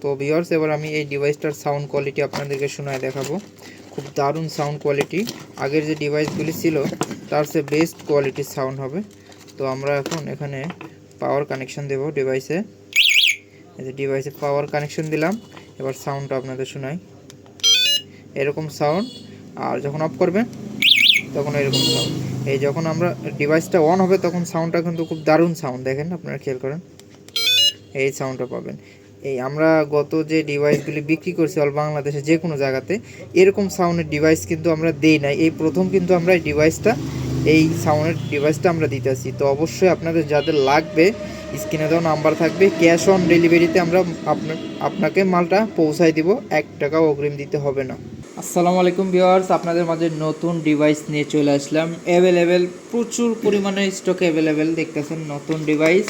তো ভিওর্স এবার আমি এই ডিভাইসটার সাউন্ড কোয়ালিটি আপনাদেরকে শোনায় দেখাবো। খুব দারুণ সাউন্ড কোয়ালিটি আগের যে ডিভাইসগুলি ছিল, তার চেয়ে বেস্ট কোয়ালিটির সাউন্ড হবে। তো আমরা এখন এখানে পাওয়ার কানেকশন দেব ডিভাইসে এই যে ডিভাইসে পাওয়ার কানেকশন দিলাম, এবার সাউন্ডটা আপনাদের শোনাই। এরকম সাউন্ড আর যখন অফ করবেন তখন এরকম সাউন্ড এই যখন আমরা ডিভাইসটা অন হবে, তখন সাউন্ডটা কিন্তু খুব দারুণ সাউন্ড দেখেন, আপনারা খেয়াল করেন। এই সাউন্ডটা পাবেন। এই আমরা গত যে ডিভাইসগুলি বিক্রি করছি অল বাংলাদেশে যে কোনো জায়গাতে, এরকম সাউন্ডের ডিভাইস কিন্তু আমরা দেই নাই। এই প্রথম কিন্তু আমরা এই ডিভাইসটা এই সাউন্ডের ডিভাইসটা আমরা দিতেছি তো অবশ্যই আপনাদের যাদের লাগবে স্ক্রিনে দেওয়া নাম্বার থাকবে ক্যাশ অন ডেলিভারিতে আমরা আপনাকে মালটা পৌঁছায় দিব, এক টাকাও অগ্রিম দিতে হবে না। আসসালামু আলাইকুম ভিওয়ার্স আপনাদের মাঝে নতুন ডিভাইস নিয়ে চলে আসলাম। অ্যাভেলেবেল প্রচুর পরিমাণে স্টক অ্যাভেলেবেল দেখতেছেন নতুন ডিভাইস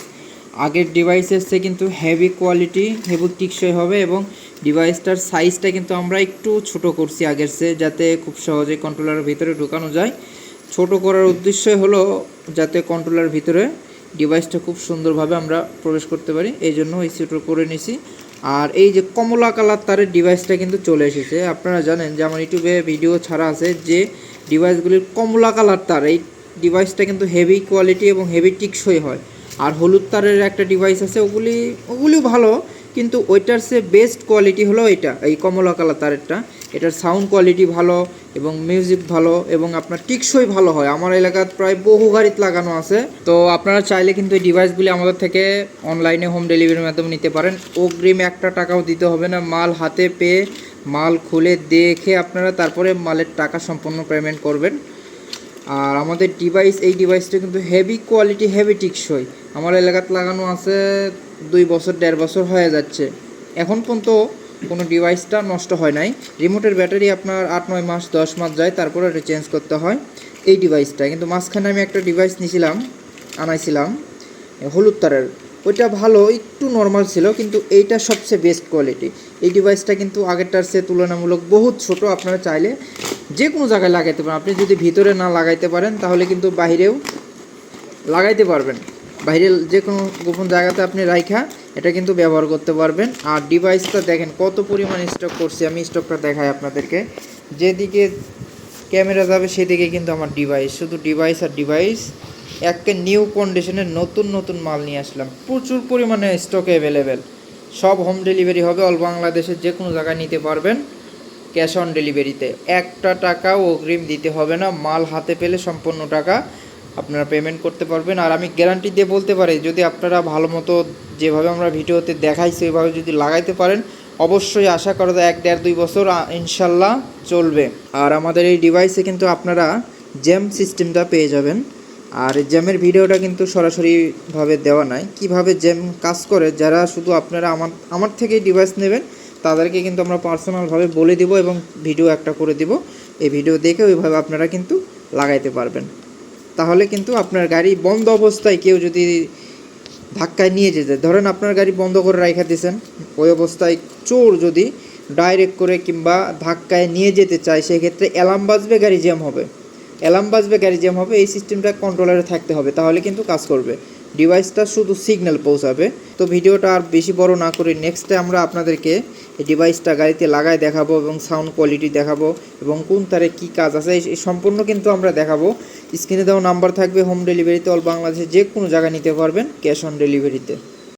আগের ডিভাইসের চেয়ে কিন্তু হেভি কোয়ালিটি হেভি টিকসই হবে এবং ডিভাইসটার সাইজটা কিন্তু আমরা একটু ছোট করছি আগের চেয়ে যাতে খুব সহজে কন্ট্রোলারের ভিতরে ঢোকানো যায়। ছোট করার উদ্দেশ্যই হলো যাতে কন্ট্রোলারের ভিতরে ডিভাইসটা খুব সুন্দরভাবে আমরা প্রবেশ করতে পারি। এই জন্য এই ছোটো করে নিছি। আর এই যে কমলা কালার তারের ডিভাইসটা কিন্তু চলে এসেছে। আপনারা জানেন যে আমার ইউটিউবে ভিডিও ছাড়া আছে যে ডিভাইসগুলির কমলা কালার তার, এই ডিভাইসটা কিন্তু হেভি কোয়ালিটি এবং হেভি টিকসই হয়। আর হলুদ তারের একটা ডিভাইস আছে, ওগুলি ওগুলিও ভালো, কিন্তু ওইটার সে বেস্ট কোয়ালিটি হলো এটা, এই কমলা কালার তারেরটা। এটার সাউন্ড কোয়ালিটি ভালো এবং মিউজিক ভালো এবং আপনার টিকসই ভালো হয়। আমার এলাকার প্রায় বহু গাড়িতে লাগানো আছে। তো আপনারা চাইলে কিন্তু এই ডিভাইসগুলি আমাদের থেকে অনলাইনে হোম ডেলিভারির মাধ্যমে নিতে পারেন। অগ্রিম একটা টাকাও দিতে হবে না, মাল হাতে পেয়ে, মাল খুলে দেখে আপনারা তারপরে মালের টাকা সম্পূর্ণ পেমেন্ট করবেন। আর আমাদের ডিভাইস এই ডিভাইসটা কিন্তু হেভি কোয়ালিটি হেভি টিকসই। আমার এলাকাতে লাগানো আছে দুই বছর, দেড় বছর হয়ে যাচ্ছে। এখন পর্যন্ত কোনো ডিভাইসটা নষ্ট হয় নাই। রিমোটের ব্যাটারি আপনার আট, নয় মাস, দশ মাস যায়, তারপরে এটা চেঞ্জ করতে হয়। এই ডিভাইসটা কিন্তু মাঝখানে আমি একটা ডিভাইস নিয়েছিলাম আনাইছিলাম, হলুদ তারের। ওইটা ভালো, একটু নর্মাল ছিল, কিন্তু এইটা সবচেয়ে বেস্ট কোয়ালিটি এই ডিভাইসটা কিন্তু আগেরটার সে তুলনামূলক বহুত ছোট, আপনারা চাইলে যে কোনো জায়গায় লাগাইতে পারেন। আপনি যদি ভিতরে না লাগাইতে পারেন, তাহলে কিন্তু বাইরেও লাগাইতে পারবেন। বাইরে যে কোনো গোপন জায়গাতে আপনি রাইখা, এটা কিন্তু ব্যবহার করতে পারবেন। আর ডিভাইসটা দেখেন, কত পরিমাণ স্টক করছি, আমি স্টকটা দেখাই আপনাদেরকে। যেদিকে ক্যামেরা যাবে, সেদিকে কিন্তু আমার ডিভাইস শুধু ডিভাইস আর ডিভাইস একটা নিউ কন্ডিশনের নতুন নতুন মাল নিয়ে আসলাম। প্রচুর পরিমাণে স্টক অ্যাভেলেবেল সব হোম ডেলিভারি হবে অল বাংলাদেশের যে কোনো জায়গায় নিতে পারবেন ক্যাশ অন ডেলিভারিতে একটা টাকাও অগ্রিম দিতে হবে না, মাল হাতে পেলে সম্পূর্ণ টাকা আপনারা পেমেন্ট করতে পারবেন। আর আমি গ্যারান্টি দিয়ে বলতে পারি, যদি আপনারা ভালো মতো যেভাবে আমরা ভিডিওতে দেখাই ওইভাবে যদি লাগাইতে পারেন, অবশ্যই আশা করা যায় এক দেড় দুই বছর ইনশাল্লাহ চলবে। আর আমাদের এই ডিভাইসে কিন্তু আপনারা জ্যাম সিস্টেমটা পেয়ে যাবেন। আর জ্যামের ভিডিওটা কিন্তু সরাসরিভাবে দেওয়া নাই। কীভাবে জ্যাম কাজ করে, যারা শুধু আপনারা আমার আমার থেকেই ডিভাইস নেবেন, তাদেরকে কিন্তু আমরা পার্সোনালভাবে বলে দিব এবং ভিডিও একটা করে দিব। এই ভিডিও দেখে ওইভাবে আপনারা কিন্তু লাগাইতে পারবেন। তাহলে কিন্তু আপনার গাড়ি বন্ধ অবস্থায় কেউ যদি ধাক্কায় নিয়ে যেতে, ধরেন আপনার গাড়ি বন্ধ করে রাখা দিয়েছেন ওই অবস্থায় চোর যদি ডাইরেক্ট করে কিংবা ধাক্কায় নিয়ে যেতে চায়, সেক্ষেত্রে অ্যালার্ম বাজবে, গাড়ি জ্যাম হবে। অ্যালার্ম বাজবে, গাড়ি জ্যাম হবে, এই সিস্টেমটা কন্ট্রোলারে থাকতে হবে, তাহলে কিন্তু কাজ করবে। ডিভাইসটা শুধু সিগন্যাল পৌঁছাবে। তো ভিডিওটা আর বেশি বড় না করে নেক্সটে আমরা আপনাদেরকে এই ডিভাইসটা গাড়িতে লাগায় দেখাবো এবং সাউন্ড কোয়ালিটি দেখাবো এবং কোন তারে কী কাজ আছে, এই সম্পূর্ণ কিন্তু আমরা দেখাবো। স্ক্রিনে দেওয়া নাম্বার থাকবে হোম ডেলিভারিতে অল বাংলাদেশে যে কোনো জায়গায় নিতে পারবেন ক্যাশ অন ডেলিভারিতে